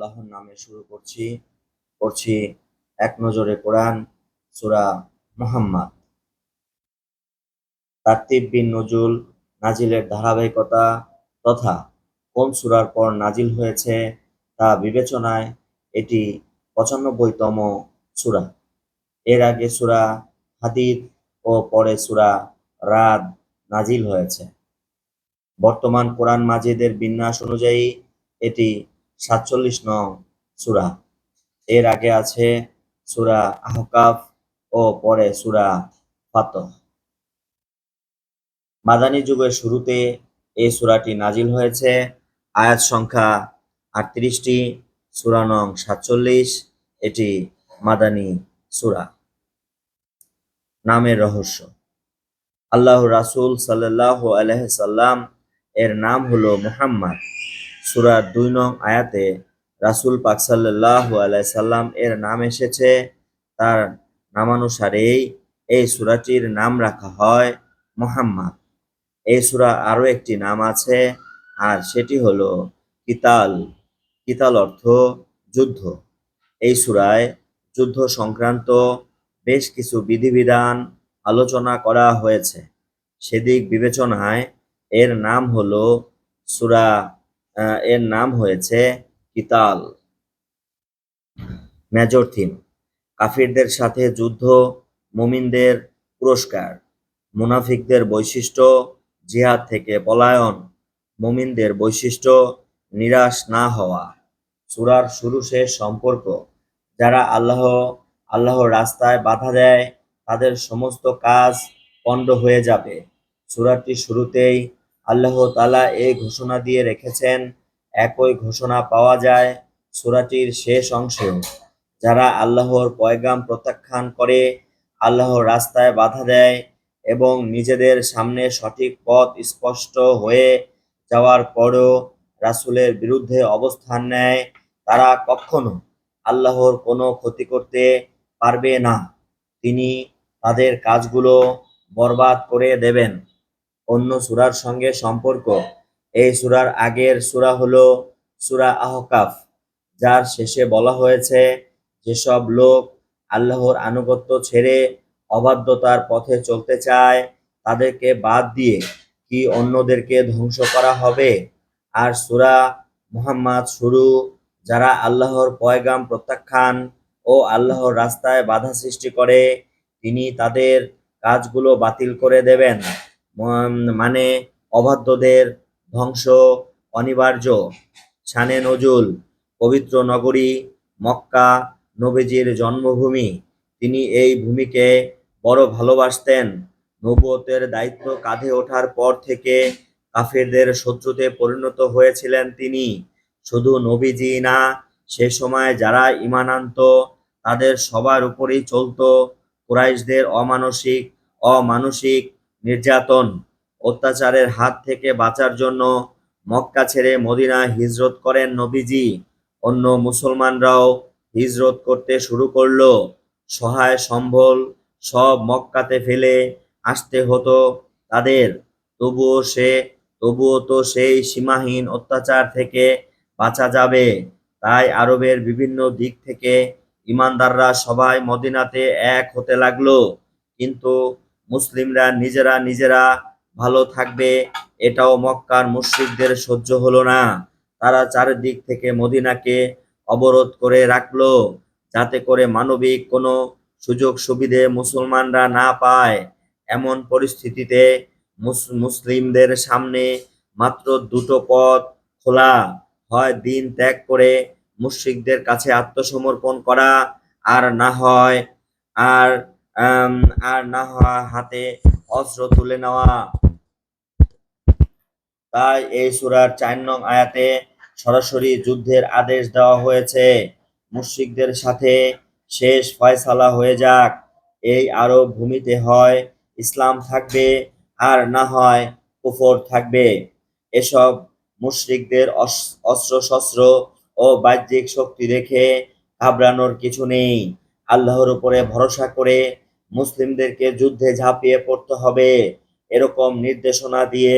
আল্লাহর নামে শুরু করছি, পড়ছি এক নজরে কোরআন, সূরা মুহাম্মদ। তারতিব বিন নজুল, নাজিলের ধারাবাহিকতা তথা কোন সূরার পর নাজিল হয়েছে তা বিবেচনায় এটি পঁচানব্বইতম সূরা। এর আগে সূরা হাদিদ ও পরে সূরা রাদ নাজিল হয়েছে। বর্তমান কোরআন মাজিদের বিন্যাস অনুযায়ী এটি সাতচল্লিশ নং সূরা। এর আগে আছে সূরা আহকাফ ও পরে সূরা ফাতহ। মাদানী যুগের শুরুতে এই সূরাটি নাজিল হয়েছে। আয়াত সংখ্যা আটত্রিশটি, সূরা নং সাতচল্লিশ, এটি মাদানী সূরা। নামের রহস্য। আল্লাহ রাসূল সাল্লাল্লাহু আলাইহি সাল্লাম এর নাম হলো মুহাম্মদ। সূরার দুই নং আয়াতে রাসুল পাক আলাইহি সাল্লাম এর নাম এসেছে, তার নামানুসারেই এই সূরাটির নাম রাখা হয় মুহাম্মদ। এই সূরা আরও একটি নাম আছে, আর সেটি হলো কিতাল। কিতাল অর্থ যুদ্ধ। এই সূরায় যুদ্ধ সংক্রান্ত বেশ কিছু বিধিবিধান আলোচনা করা হয়েছে। সেদিক বিবেচনায় এর নাম হলো সূরা এর নাম হয়েছে কিতাল। মেজর থিম, কাফিরদের সাথে যুদ্ধ, মুমিনদের পুরস্কার, মুনাফিকদের বৈশিষ্ট্য, জিহাদ থেকে পলায়ন, মুমিনদের বৈশিষ্ট্য, নিরাশ না হওয়া। সূরার শুরু শেষ সম্পর্ক, যারা আল্লাহ, আল্লাহর রাস্তায় বাধা দেয়, তাদের সমস্ত কাজ পণ্ড হয়ে যাবে। সূরাটির শুরুতেই আল্লাহ তালা এই ঘোষণা দিয়ে রেখেছেন, একই ঘোষণা পাওয়া যায় সূরাটির শেষ অংশেও যারা আল্লাহর পয়গাম প্রত্যাখ্যান করে, আল্লাহর রাস্তায় বাধা দেয় এবং নিজেদের সামনে সঠিক পথ স্পষ্ট হয়ে যাওয়ার পরও রাসূলের বিরুদ্ধে অবস্থান নেয়, তারা কখনো আল্লাহর কোনো ক্ষতি করতে পারবে না। তিনি তাদের কাজগুলো বরবাদ করে দেবেন। অন্য সূরার সঙ্গে সম্পর্ক। এই সুরার আগের সূরা হলো সুরা আহকাফ, যার শেষে বলা হয়েছে, যেসব লোক আল্লাহর আনুগত্য ছেড়ে অবাধ্যতার পথে চলতে চায়, তাদেরকে বাদ দিয়ে কি অন্যদেরকে ধ্বংস করা হবে? আর সুরা মুহাম্মদ শুরু, যারা আল্লাহর পয়গাম প্রত্যাখ্যান ও আল্লাহর রাস্তায় বাধা সৃষ্টি করে, তিনি তাদের কাজগুলো বাতিল করে দেবেন। মানে অবাধ্যদের ধ্বংস অনিবার্য। শানে নজুল পবিত্র নগরী, মক্কা নবীজির জন্মভূমি। তিনি এই ভূমিকে বড় ভালোবাসতেন। নবুয়তের দায়িত্ব কাঁধে ওঠার পর থেকে কাফেরদের শত্রুতে পরিণত হয়েছিলেন তিনি। শুধু নবীজি না, সে সময় যারা ঈমান আনতো, তাদের সবার উপরেই চলতো। কুরাইশদের অমানসিক অমানসিক নির্যাতন, অত্যাচারের হাত থেকে বাঁচার জন্য মক্কা ছেড়ে মদিনা হিজরত করেন নবীজি। অন্য মুসলমানরাও হিজরত করতে শুরু করল। সহায় সম্বল সব মক্কাতে ফেলে আসতে হতো তাদের। তবুও সে, তবুও তো সেই সীমাহীন অত্যাচার থেকে বাঁচা যাবে। তাই আরবের বিভিন্ন দিক থেকে ইমানদাররা সবাই মদিনাতে এক হতে লাগল। কিন্তু মুসলিমরা নিজেরা নিজেরা ভালো থাকবে, এটাও মক্কার মুশরিকদের সহ্য হলো না। তারা চারিদিক থেকে মদিনাকে অবরোধ করে রাখল, যাতে করে মানবিক কোনো সুযোগ সুবিধে মুসলমানরা না পায়। এমন পরিস্থিতিতে মুস- মুসলিমদের সামনে মাত্র দুটো পথ খোলা। হয় দিন ত্যাগ করে মুশরিকদের কাছে আত্মসমর্পণ করা, আর না হয় আর আর না হাতে অস্ত্র তুলে নেওয়া। তাই এই সুরার চার নং আয়াতে সরাসরি যুদ্ধের আদেশ দেওয়া হয়েছে। মুশরিকদের সাথে শেষ ফয়সালা হয়ে যাক। এই আরব ভূমিতে হয় ইসলাম থাকবে আর না হয় কুফর থাকবে। এসব মুশরিকদের অস্ত্র শস্ত্র ও বাহ্যিক শক্তি দেখে ঘাবড়ানোর কিছু নেই। আল্লাহর উপরে ভরসা করে মুসলিমদেরকে যুদ্ধে ঝাঁপিয়ে পড়তে হবে। এরকম নির্দেশনা দিয়ে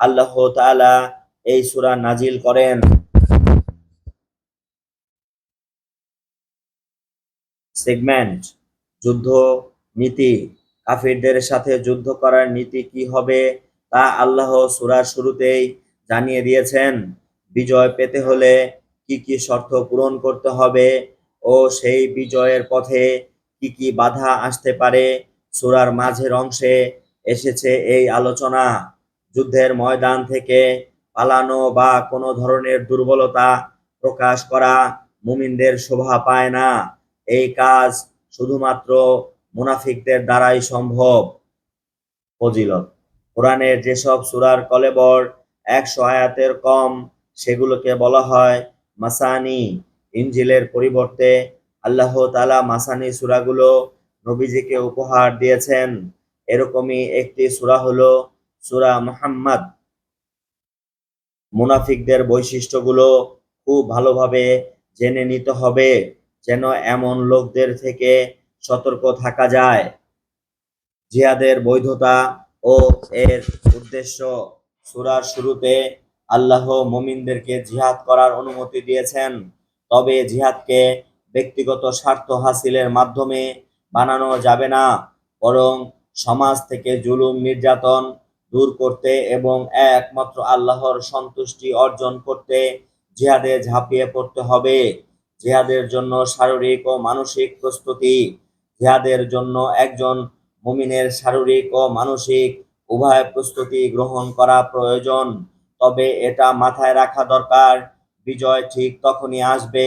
আল্লাহ তাআলা এই সুরা নাজিল করেন। সেগমেন্ট, যুদ্ধ, নীতি, কাফিরদের সাথে যুদ্ধ করার নীতি কি হবে তা আল্লাহ সুরার শুরুতেই জানিয়ে দিয়েছেন। বিজয় পেতে হলে কি কি শর্ত পূরণ করতে হবে ও সেই বিজয়ের পথে কি কি বাধা আসতে পারে? সূরার মাঝের অংশে এসেছে এই আলোচনা। যুদ্ধের ময়দান থেকে পালানো বা কোনো ধরনের দুর্বলতা প্রকাশ করা মুমিনদের শোভা পায় না। এই কাজ শুধুমাত্র মুনাফিকদের দ্বারাই সম্ভব। ফজিলত। কোরআনের যেসব সূরার কলেবর একশো আয়াতের কম, সেগুলোকে বলা হয় মাসানি। ইনজিলের পরিবর্তে আল্লাহ তালা মাসানি সূরাগুলো নবীজিকে উপহার দিয়েছেন। এরকমই একটি সূরা হলো সুরা মুহাম্মদ। মুনাফিকদের বৈশিষ্ট্যগুলো খুব ভালোভাবে জেনে নিতে হবে, যেন এমন লোকদের থেকে সতর্ক থাকা যায়। জিহাদের বৈধতা ও এর উদ্দেশ্য সুরার শুরুতে আল্লাহ মুমিনদেরকে জিহাদ করার অনুমতি দিয়েছেন। তবে জিহাদকে ব্যক্তিগত স্বার্থ হাসিলের মাধ্যমে বানানো যাবে না, বরং সমাজ থেকে জুলুম, নির্যাতন দূর করতে এবং একমাত্র আল্লাহর সন্তুষ্টি অর্জন করতে জিহাদে ঝাঁপিয়ে পড়তে হবে। জিহাদের জন্য শারীরিক ও মানসিক প্রস্তুতি। জিহাদের জন্য একজন মুমিনের শারীরিক ও মানসিক উভয় প্রস্তুতি গ্রহণ করা প্রয়োজন, তবে এটা মাথায় রাখা দরকার। বিজয় ঠিক তখনই আসবে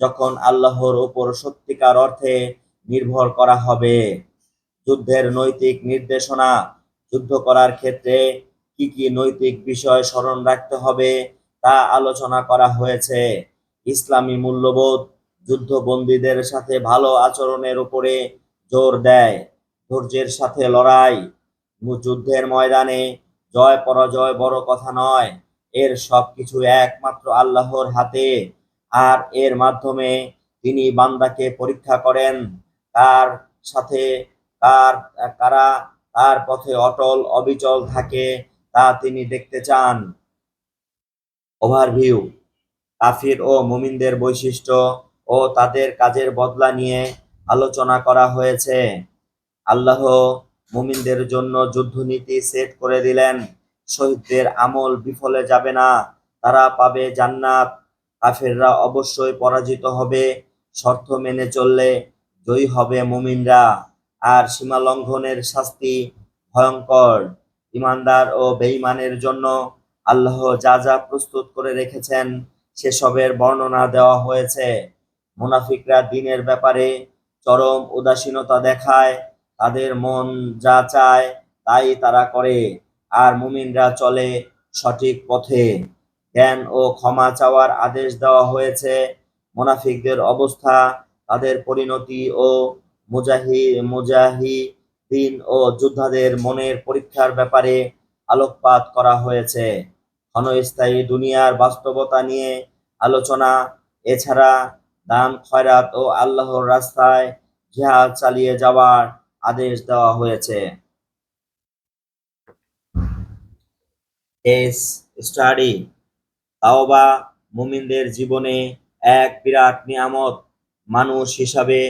যখন আল্লাহর উপর সত্যিকার অর্থে নির্ভর করা হবে। যুদ্ধের নৈতিক নির্দেশনা, যুদ্ধ করার ক্ষেত্রে কি কি নৈতিক বিষয় স্মরণ রাখতে হবে তা আলোচনা করা হয়েছে। ইসলামী মূল্যবোধ যুদ্ধবন্দীদের সাথে ভালো আচরণের উপরে জোর দেয়, ধৈর্যের সাথে লড়াই। যুদ্ধের ময়দানে জয় পরাজয় বড় কথা নয় এর সবকিছু একমাত্র আল্লাহর হাতে। আর এর মাধ্যমে তিনি বান্দাকে পরীক্ষা করেন, তার সাথে কার, কারা তার পথে অটল, অবিচল থাকে তা তিনি দেখতে চান। ওভারভিউ কাফির ও মুমিনদের বৈশিষ্ট্য ও তাদের কাজের বদলা নিয়ে আলোচনা করা হয়েছে। আল্লাহ মুমিনদের জন্য যুদ্ধনীতি সেট করে দিলেন। শহীদদের আমল বিফলে যাবে না। তারা পাবে জান্নাত। কাফেররা অবশ্যই পরাজিত হবে। শর্ত মেনে চললে জয়ী হবে মুমিনরা। আর সীমা লঙ্ঘনের শাস্তি ভয়ঙ্কর। ইমানদার ও বেঈমানের জন্য আল্লাহ যা যা প্রস্তুত করে রেখেছেন, সেসবের বর্ণনা দেওয়া হয়েছে। মুনাফিকরা দিনের ব্যাপারে চরম উদাসীনতা দেখায়। তাদের মন যা চায়, তাই তারা করে। আর মুমিনরা চলে সঠিক পথে। জ্ঞান ও ক্ষমা চাওয়ার আদেশ দেওয়া হয়েছে। মুনাফিকদের অবস্থা, তাদের পরিণতি ও মুজাহি, মুজাহিদিন ও যোদ্ধাদের মনের পরীক্ষার ব্যাপারে আলোকপাত করা হয়েছে। ক্ষণস্থায়ী দুনিয়ার বাস্তবতা নিয়ে আলোচনা, এছাড়া দান, খয়রাত ও আল্লাহর রাস্তায় জিহাদ চালিয়ে যাওয়ার আদেশ দেওয়া হয়েছে। S study. তাওবা মুমিনদের জীবনে এক বিরাট নিয়ামত। মানুষ হিসাবে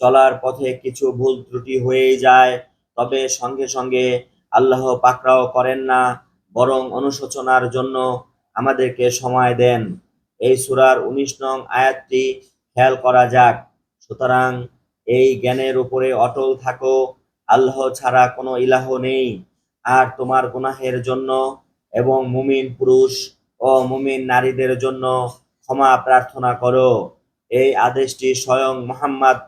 চলার পথে কিছু ভুল ত্রুটি হয়েই যায়, তবে সঙ্গে সঙ্গে আল্লাহ পাকড়াও করেন না, বরং অনুশোচনার জন্য আমাদেরকে সময় দেন। এই সুরার উনিশ নং আয়াতটি খেয়াল করা যাক। সুতরাং এই জ্ঞানের উপরে অটল থাকো, আল্লাহ ছাড়া কোনো ইলাহ নেই। আর তোমার গুনাহের জন্য এবং মুমিন পুরুষ ও মুমিন নারীদের জন্য ক্ষমা প্রার্থনা করো। এই আদেশটি স্বয়ং মোহাম্মদ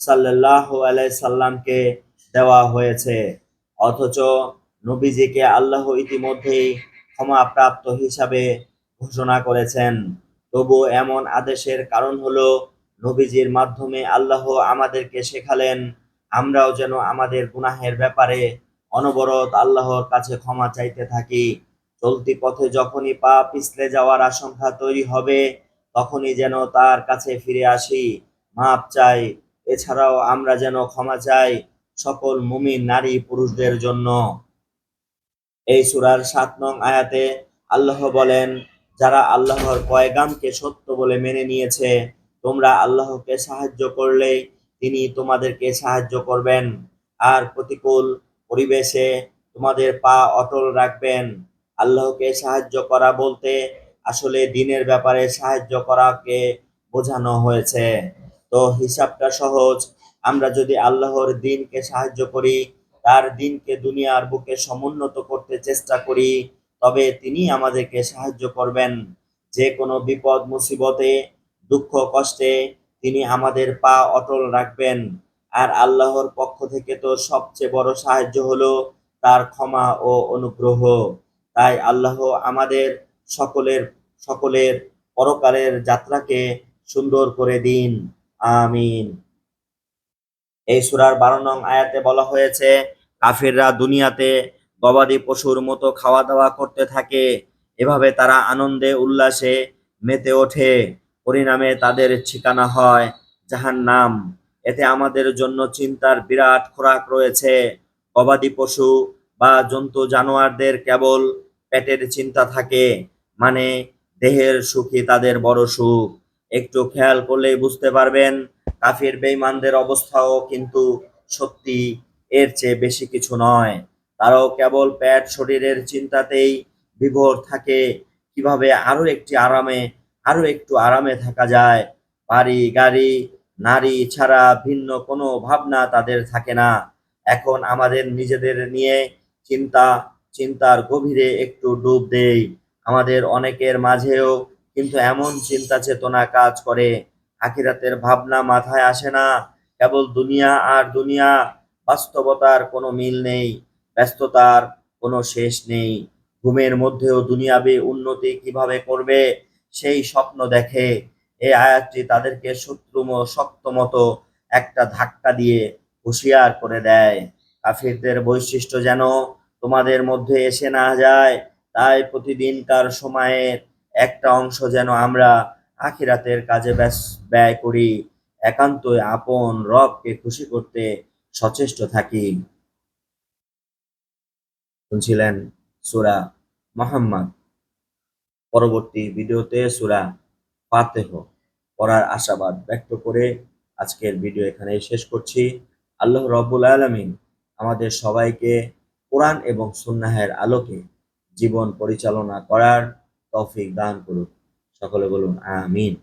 সাল্লাহ আলাই সাল্লামকে দেওয়া হয়েছে। অথচ নবীজিকে আল্লাহ ইতিমধ্যেই ক্ষমা প্রাপ্ত হিসাবে ঘোষণা করেছেন। তবু এমন আদেশের কারণ হলো, নবীজির মাধ্যমে আল্লাহ আমাদেরকে শেখালেন, আমরাও যেন আমাদের গুনাহের ব্যাপারে অনবরত আল্লাহর কাছে ক্ষমা চাইতে থাকি। চলতি পথে যখনই পা পিছলে যাওয়ার আশঙ্কা তৈরি হবে, তখনই যেন তার কাছে ফিরে আসি। মাপ চাই, এছাড়াও আমরা যেন ক্ষমা চাই সকল মুমিন নারী পুরুষদের জন্য। এই সুরার সাত নং আয়াতে আল্লাহ বলেন, যারা আল্লাহর পয়গামকে সত্য বলে মেনে নিয়েছে, তোমরা আল্লাহকে সাহায্য করলে তিনি তোমাদেরকে সাহায্য করবেন। আর প্রতিকূল পরিবেশে তোমাদের পা অটল রাখবেন। আল্লাহকে সাহায্য করা বলতে আসলে দিনের ব্যাপারে সাহায্য করাকে বোঝানো হয়েছে। তো হিসাবটা সহজ, আমরা যদি আল্লাহর দিনকে সাহায্য করি, তার দিনকে দুনিয়ার বুকে সমুন্নত করতে চেষ্টা করি, তবে তিনি আমাদেরকে সাহায্য করবেন। যে কোনো বিপদ, মুসিবতে, দুঃখ, কষ্টে তিনি আমাদের পা অটল রাখবেন। আর আল্লাহর পক্ষ থেকে তো সবচেয়ে বড় সাহায্য হলো তার ক্ষমা ও অনুগ্রহ। তাই আল্লাহ আমাদের সকলের সকলের পরকালের যাত্রাকে সুন্দর করে দিন। আমিন। এই সুরার বারো নং আয়াতে বলা হয়েছে, কাফিররা দুনিয়াতে গবাদি পশুর মতো খাওয়া দাওয়া করতে থাকে। এভাবে তারা আনন্দে, উল্লাসে মেতে ওঠে। পরিণামে তাদের ঠিকানা হয় জাহান্নাম। এতে আমাদের জন্য চিন্তার বিরাট খোরাক রয়েছে। গবাদি পশু বা জন্তু জানোয়ারদের কেবল পেটের চিন্তা থাকে মানে দেহের সুখই তাদের বড় সুখ। একটু খেয়াল করলেই বুঝতে পারবেন, কাফির বেঈমানদের অবস্থাও কিন্তু সত্যি এর চেয়ে বেশি কিছু নয়। তারাও কেবল পেট শরীরের চিন্তাতেই বিভোর থাকে। কীভাবে আরও একটি আরামে আরও একটু আরামে থাকা যায়? বাড়ি, গাড়ি, নারী ছাড়া ভিন্ন কোনো ভাবনা তাদের থাকে না। এখন আমাদের নিজেদের নিয়ে চিন্তা, চিন্তার গভীরে একটু ডুব দেই। আমাদের অনেকের মাঝেও কিন্তু এমন চিন্তা চেতনা কাজ করে। আখিরাতের ভাবনা মাথায় আসে না। কেবল দুনিয়া আর দুনিয়া, বাস্তবতার কোনো মিল নেই, ব্যস্ততার কোনো শেষ নেই। ঘুমের মধ্যেও দুনিয়াবি উন্নতি কীভাবে করবে, সেই স্বপ্ন দেখে। এই আয়াতটি তাদেরকে শত্রুম শক্ত মতো একটা ধাক্কা দিয়ে হুঁশিয়ার করে দেয়। কাফিরদের বৈশিষ্ট্য যেন তোমাদের মধ্যে এসে না যায়, তাই প্রতিদিনকার সময়ের একটা অংশ যেন আমরা আখিরাতের কাজে ব্যয় করি। একান্তই আপন রবকে খুশি করতে সচেষ্ট থাকি। শুনছিলেন সুরা মোহাম্মদ। পরবর্তী ভিডিওতে সুরা ফাতেহ পড়ার আশাবাদ ব্যক্ত করে আজকের ভিডিও এখানে শেষ করছি। আল্লাহ রব্বুল আলমিন আমাদের সবাইকে কোরআন এবং সন্ন্যাহের আলোকে জীবন পরিচালনা করার তফিক দান করুন। সকলে বলুন আমিন।